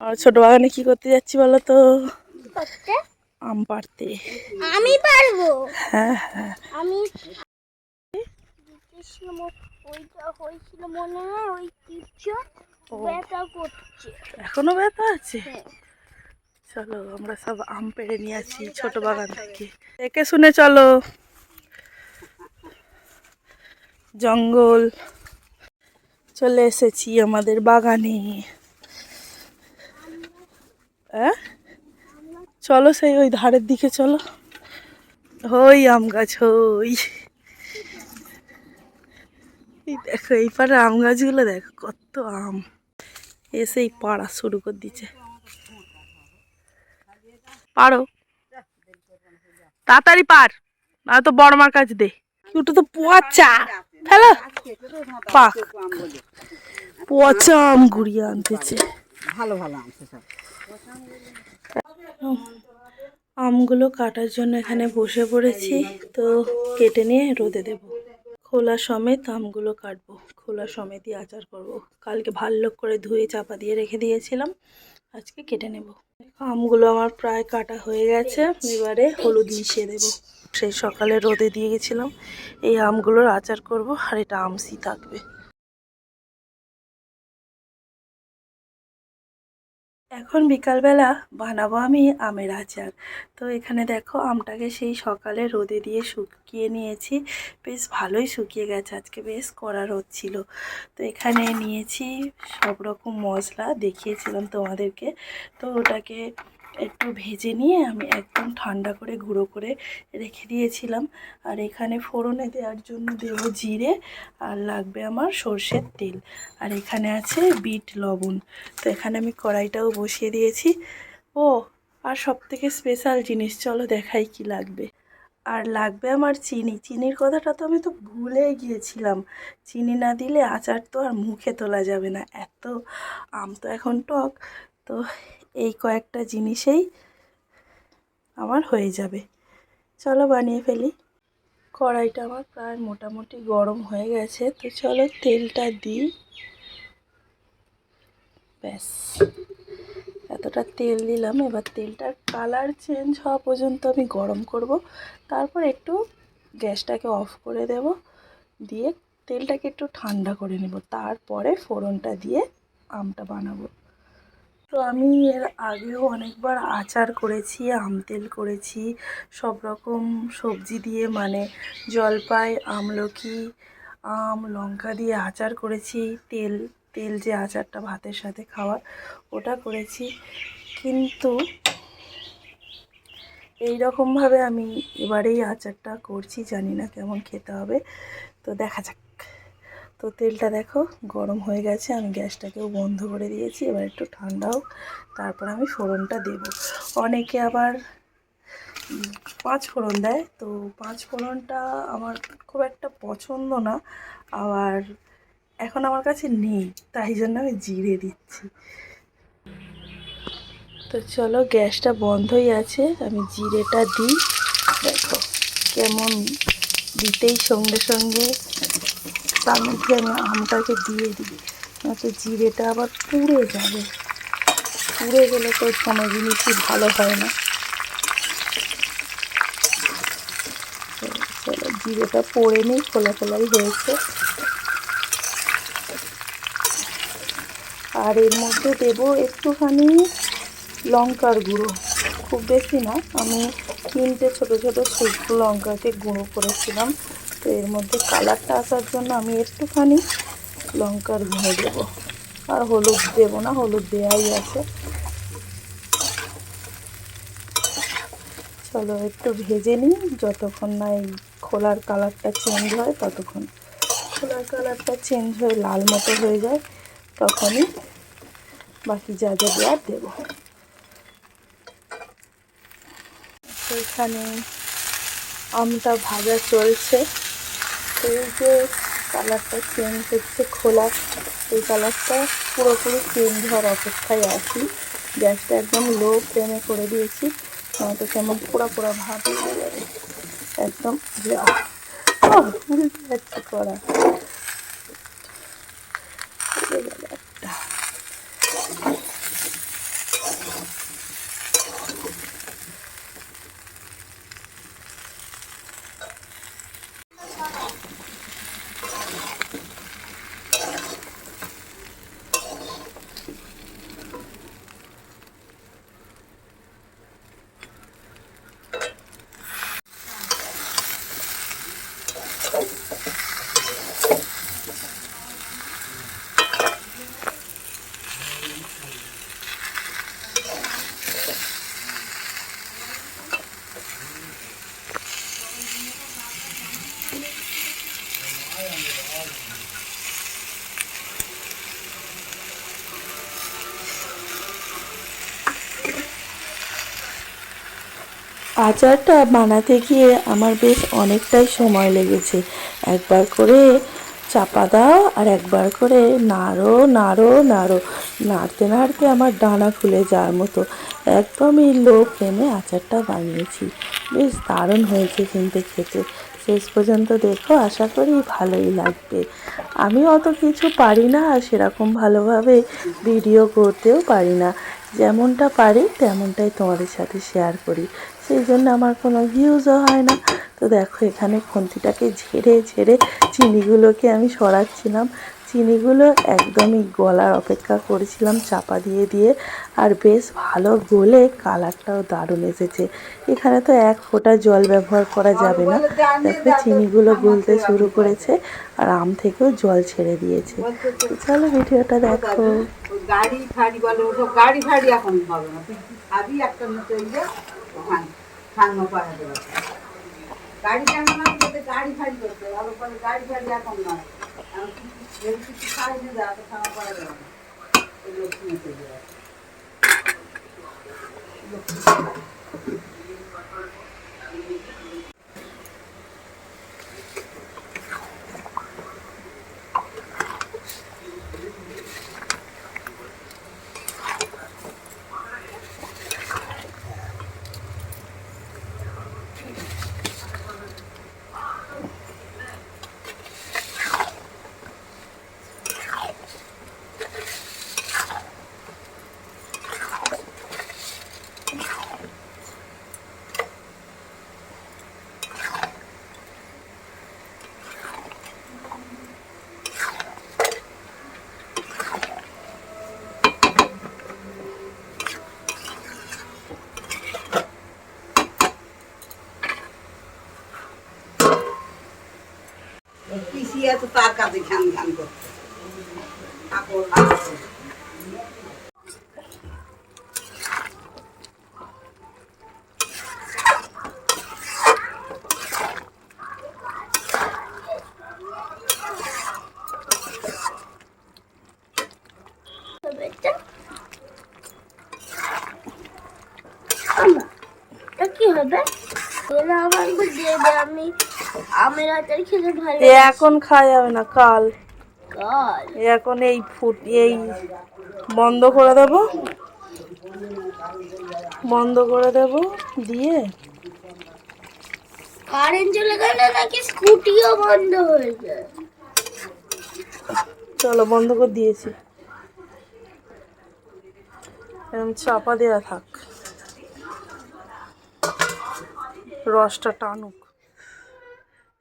আর ছোট বাগানে কি করতে যাচ্ছি বলো তো আম পাড়তে আমি পারব। হ্যাঁ হ্যাঁ। আমি এখনও ব্যথা আছে? হ্যাঁ। চলো আমরা সব আম পেড়ে নিয়ে আসি ছোট বাগান থেকে। দেখে শুনে চলো। জঙ্গল। চলে এসেছি আমাদের বাগানে। হ্যাঁ? চলো সেই ওই ধারের দিকে চলো। হই আম গাছ হই এই দেখো, এই পারে আম গাছগুলো দেখো, কত আম। এসেই পাড়া শুরু করে দিচ্ছে। পারো? তাড়াতাড়ি পার না তো বড় মার কাছে দে। ওটা তো পচা। হ্যালো পাক। পচা আম গুড়িয়ে আনতেছে। ভালো ভালো আনছে আমগুলো কাটার জন্য এখানে বসে পড়েছি, তো কেটে নিয়ে রোদে দেব। খোলা সমেত আমগুলো কাটবো, খোলা সমেতই আচার করব। কালকে ভালো করে ধুয়ে চাপা দিয়ে রেখে দিয়েছিলাম, আজকে কেটে নেব। আমগুলো আমার প্রায় কাটা হয়ে গেছে, এবারে হলুদ মিশিয়ে দেব। সেই সকালে রোদে দিয়ে গেছিলাম, এই আমগুলোর আচার করব, আর এটা আমসি থাকবে। এখন বিকালবেলা বানাবো আমি আমের আচার। তো এখানে দেখো আমটাকে সেই সকালে রোদে দিয়ে শুকিয়ে নিয়েছি। বেশ ভালোই শুকিয়ে গেছে, আজকে বেশ কড়া রোদ ছিল। তো এখানে নিয়েছি সব রকম মশলা দেখিয়েছিলাম তোমাদেরকে। তো ওটাকে একটু ভেজে নিয়ে আমি একদম ঠান্ডা করে গুঁড়ো করে রেখে দিয়েছিলাম। আর এখানে ফোড়নে দেওয়ার জন্য দেবো জিরে আর লাগবে আমার সর্ষের তেল। আর এখানে আছে বিট লবণ। তো এখানে আমি কড়াইটাও বসিয়ে দিয়েছি। ও, আর সব থেকে স্পেশাল জিনিস চলো দেখাই কি লাগবে। আর লাগবে আমার চিনি। চিনির কথাটা তো আমি তো ভুলেই গিয়েছিলাম। চিনি না দিলে আচার তো আর মুখে তোলা যাবে না। এত আম তো এখন টক। তো এই কয়েকটা জিনিসেই আমার হয়ে যাবে। চলো বানিয়ে ফেলি। কড়াইটা আমার প্রায় মোটামুটি গরম হয়ে গেছে, তো চলো তেলটা দিই। ব্যাস। এতটা তেল দিলাম, এবার তেলটার কালার চেঞ্জ হওয়া পর্যন্ত আমি গরম করব। তারপর একটু গ্যাসটাকে অফ করে দেব। দিয়ে তেলটাকে একটু ঠান্ডা করে নেব। তারপরে ফোড়নটা দিয়ে আমটা বানাবো। তো আমি এর আগেও অনেকবার আচার করেছি, আম তেল করেছি, সব রকম সবজি দিয়ে মানে জলপাই, আমলকি, আম, লঙ্কা দিয়ে আচার করেছি, তেল তেল যে আচারটা ভাতের সাথে খাওয়ার ওটা করেছি। কিন্তু এই রকমভাবে আমি এবারেই আচারটা করছি, জানি না কেমন খেতে হবে। তো দেখা যাক। তো তেলটা দেখো গরম হয়ে গেছে, আমি গ্যাসটাকেও বন্ধ করে দিয়েছি, এবার একটু ঠান্ডা হোক তারপর আমি ফোড়নটা দেব। অনেকে আবার পাঁচ ফোড়ন দেয়, তো পাঁচ ফোড়নটা আমার খুব একটা পছন্দ না, আবার এখন আমার কাছে নেই, তাই জন্য আমি জিরে দিচ্ছি। তো চলো গ্যাসটা বন্ধই আছে, আমি জিরেটা দিই, দেখো কেমন দিতেই সঙ্গে সঙ্গে তার মধ্যে আমি আমটাকে দিয়ে দিই। নয়তো জিরেটা আবার পুড়ে যাবে। পুড়ে গেলে তো কোনো জিনিসই ভালো হয় না। জিরেটা পড়ে নেই, খোলা খোলাই হয়েছে। আর এর মধ্যে দেবো একটুখানি লঙ্কার গুঁড়ো। খুব বেশি না, আমি তিনটে ছোট ছোট শুকনো লঙ্কাকে গুঁড়ো করেছিলাম। তো এর মধ্যে কালারটা আসার জন্য আমি একটুখানি লঙ্কার গুঁড়ো দেবো। আর হলুদ দেবো না, হলুদ দেওয়াই আছে। চলো একটু ভেজে নিই, যতক্ষণ না এই খোলার কালারটা চেঞ্জ হয়, ততক্ষণ খোলার কালারটা চেঞ্জ হয়ে লাল মতো হয়ে যায়, তখনই বাকি যা যা দেওয়ার দেবো। এখানে আমটা ভাজা চলছে। এই যে কালারটা চেঞ্জ হচ্ছে খোলা, এই কালারটা পুরোপুরি চেঞ্জ হওয়ার অপেক্ষায় আছি। গ্যাসটা একদম লো ফ্লেমে করে দিয়েছি, নয়তো কেমন পোড়া পোড়া ভাব একদম, যা। আচারটা বানাতে গিয়ে আমার বেশ অনেকটাই সময় লেগেছে। একবার করে চাপা দাও আর একবার করে নাড়ো নাড়ো নাড়ো। নাড়তে নাড়তে আমার ডানা খুলে যাওয়ার মতো একদমই লো ফ্লেমে আচারটা বানিয়েছি। বেশ দারুণ হয়েছে কিন্তু খেতে। শেষ পর্যন্ত দেখো, আশা করি ভালোই লাগবে। আমি অত কিছু পারি না আর সেরকম ভালোভাবে ভিডিও করতেও পারি না। যেমনটা পারি, তেমনটাই তোমাদের সাথে শেয়ার করি। সেই জন্য আমার কোনো ভিউজও হয় না। তো দেখো, এখানে খুন্তিটাকে ঝেড়ে ঝেড়ে চিনিগুলোকে আমি সরাচ্ছিলাম। চিনিগুলো একদমই গলার অপেক্ষা করেছিলাম, চাপা দিয়ে দিয়ে। আর বেশ ভালো গলে কালারটাও দারুণ এসেছে। এখানে তো এক ফোঁটা জল ব্যবহার করা যাবে না। দেখো চিনিগুলো গলতে শুরু করেছে আর আম থেকেও জল ছেড়ে দিয়েছে। চলো ভিডিওটা দেখো। গাড়ি ফাড়ি বলে গাড়ি ফাড়ি এখন হবে না। খাবি একটা মতো গাড়ি কেমন না গাড়ি ফাড়ি করতে গাড়ি ফাড়ি এখন নয়। এখন কিছু যদি কিছু খাই না দেওয়া তো চলে তো তার কাছে ঘ্যান ঘ্যান এটা কি হবে? এরা আমি আমের আচার খেতে ভালো এ এখন খাওয়া যাবে না কাল। কাল? এখন এই ফুট এই বন্ধ করে দেব। বন্ধ করে দেব দিয়ে কারেন্ট চলে গেলে নাকি স্কুটিও বন্ধ হয়ে যায়। চলো বন্ধ করে দিয়েছি। এরকম চাপা দেওয়া থাক। রসটা টানুক।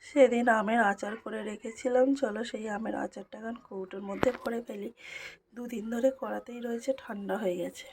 সেদিন আমের আচার করে রেখেছিলাম। চলো সেই আমের আচারটা এখন কৌটোর মধ্যে ভরে ফেলি। দুদিন ধরে করাতেই রয়েছে, ঠান্ডা হয়ে গেছে।